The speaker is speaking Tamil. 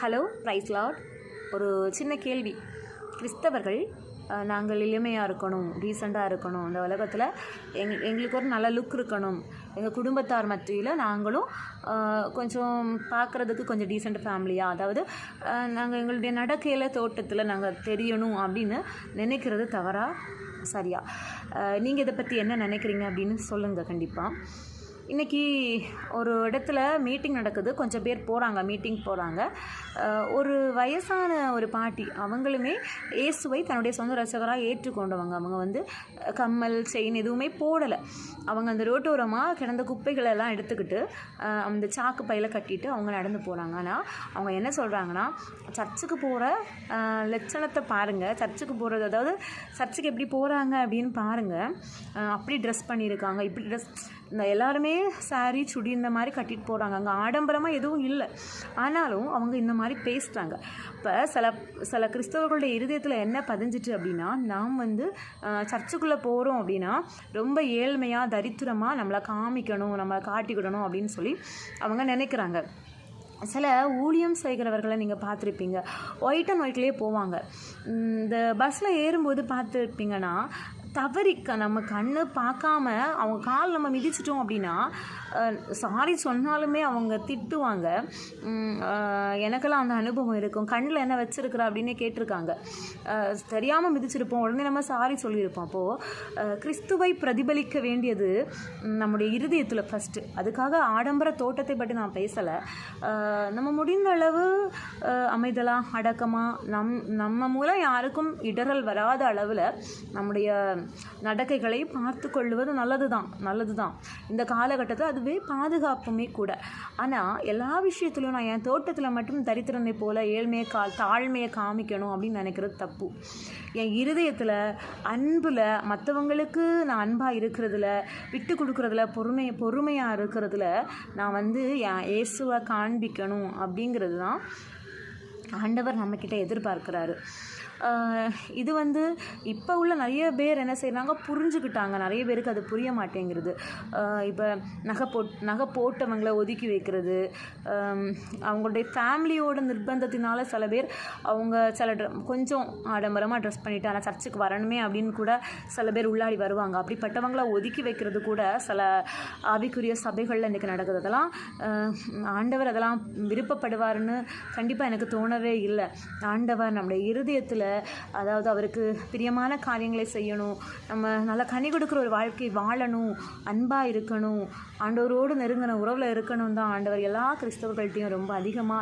ஹலோ ப்ரைஸ் லாட் ஒரு சின்ன கேள்வி. கிறிஸ்தவர்கள் நாங்கள் எளிமையாக இருக்கணும் டீசெண்டாக இருக்கணும். இந்த உலகத்தில் எங் எங்களுக்கு ஒரு நல்ல லுக் இருக்கணும். எங்கள் குடும்பத்தார் மத்தியில் நாங்களும் கொஞ்சம் பார்க்குறதுக்கு கொஞ்சம் டீசெண்ட் ஃபேமிலியாக அதாவது நாங்கள் எங்களுடைய நடக்கையில் தோட்டத்தில் நாங்கள் தெரியணும் அப்படின்னு நினைக்கிறது தவறாக சரியா? நீங்கள் இதை பற்றி என்ன நினைக்கிறீங்க அப்படின்னு சொல்லுங்கள் கண்டிப்பாக இன்றைக்கி ஒரு இடத்துல மீட்டிங் நடக்குது. கொஞ்சம் பேர் போகிறாங்க மீட்டிங் போகிறாங்க ஒரு வயசான ஒரு பாட்டி அவங்களுமே இயேசுவை தன்னுடைய சொந்த ரசகராக ஏற்றுக்கொண்டவங்க. அவங்க வந்து கம்மல் செயின் எதுவுமே போடலை. அவங்க அந்த ரோட்டோரமாக கிடந்த குப்பைகளை எல்லாம் எடுத்துக்கிட்டு அந்த சாக்கு பையில் கட்டிட்டு அவங்க நடந்து போகிறாங்க ஆனால் அவங்க என்ன சொல்கிறாங்கன்னா சர்ச்சுக்கு போகிற லட்சணத்தை பாருங்கள் சர்ச்சுக்கு போகிறது அதாவது சர்ச்சுக்கு எப்படி போகிறாங்க அப்படின்னு பாருங்கள் அப்படி ட்ரெஸ் பண்ணியிருக்காங்க. இப்படி ட்ரெஸ் இந்த எல்லாருமே சாரீ சுடி இந்த மாதிரி கட்டிட்டு போகிறாங்க அங்கே ஆடம்பரமாக எதுவும் இல்லை. ஆனாலும் அவங்க இந்த மாதிரி பேசுகிறாங்க இப்போ சில சில கிறிஸ்தவர்களுடைய இருதயத்தில் என்ன பதிஞ்சிட்டு அப்படின்னா நாம் வந்து சர்ச்சுக்குள்ளே போகிறோம் அப்படின்னா ரொம்ப ஏழ்மையாக தரித்திரமாக நம்மளை காமிக்கணும் நம்மளை காட்டிக்கிடணும் அப்படின்னு சொல்லி அவங்க நினைக்கிறாங்க. சில ஊழியம் செய்கிறவர்களை நீங்கள் பார்த்துருப்பீங்க. ஒயிட் அண்ட் ஒயிட்லேயே போவாங்க. இந்த பஸ்ஸில் ஏறும்போது பார்த்துருப்பீங்கன்னா தவறிக்க நம்ம கண்ணு பார்க்காம அவங்க கால் நம்ம மிதிச்சிட்டோம் அப்படின்னா சாரி சொன்னாலுமே அவங்க திட்டுவாங்க. எனக்கெல்லாம் அந்த அனுபவம் இருக்கும். கண்ணில் என்ன வச்சுருக்குறா அப்படின்னு கேட்டிருக்காங்க. தெரியாமல் மிதிச்சிருப்போம். உடனே நம்ம சாரி சொல்லியிருப்போம். அப்போது கிறிஸ்துவை பிரதிபலிக்க வேண்டியது நம்முடைய இருதயத்தில் ஃபஸ்ட்டு அதுக்காக ஆடம்பர தோட்டத்தை பற்றி நான் பேசலை. நம்ம முடிந்த அளவு அமைதலாக அடக்கமாக நம் நம்ம மூலம் யாருக்கும் இடரல் வராத அளவில் நம்முடைய நடக்கைகளை பார்த்து கொள்வது நல்லது தான் நல்லது தான் இந்த காலகட்டத்தில் அதுவே பாதுகாப்புமே கூட. ஆனால் எல்லா விஷயத்துலையும் நான் என் தோட்டத்தில் மட்டும் தரித்திரனை போல ஏழ்மையை கா தாழ்மையை காமிக்கணும் அப்படின்னு நினைக்கிறது தப்பு. என் இருதயத்தில் அன்பில் மற்றவங்களுக்கு நான் அன்பாக இருக்கிறதுல விட்டு கொடுக்குறதுல பொறுமை பொறுமையாக இருக்கிறதுல நான் வந்து என் இயேசுவை காண்பிக்கணும் அப்படிங்கிறது தான் ஆண்டவர் நம்மக்கிட்ட எதிர்பார்க்குறாரு. இது வந்து இப்போ உள்ள நிறைய பேர் என்ன செய்கிறாங்க புரிஞ்சுக்கிட்டாங்க. நிறைய பேருக்கு அது புரிய மாட்டேங்கிறது. இப்போ நகை போட் நகை போட்டவங்களை ஒதுக்கி வைக்கிறது. அவங்களுடைய ஃபேமிலியோட நிர்பந்தத்தினால சில பேர் அவங்க சில கொஞ்சம் ஆடம்பரமாக ட்ரெஸ் பண்ணிவிட்டு ஆனால் சர்ச்சுக்கு வரணுமே அப்படின்னு கூட சில பேர் உள்ளாடி வருவாங்க. அப்படிப்பட்டவங்கள ஒதுக்கி வைக்கிறது கூட சில ஆவிக்குரிய சபைகளில் இன்றைக்கி நடக்குது. அதெல்லாம் ஆண்டவர் அதெல்லாம் விருப்பப்படுவாருன்னு கண்டிப்பாக எனக்கு தோணவே இல்லை. ஆண்டவர் நம்முடைய இருதயத்தில் அதாவது அவருக்கு பிரியமான காரியங்களை செய்யணும். நம்ம நல்லா கனி கொடுக்குற ஒரு வாழ்க்கை வாழணும். அன்பாக இருக்கணும். ஆண்டவரோடு நெருங்கின உறவில் இருக்கணும் தான் ஆண்டவர் எல்லா கிறிஸ்தவர்கள்ட்டையும் ரொம்ப அதிகமாக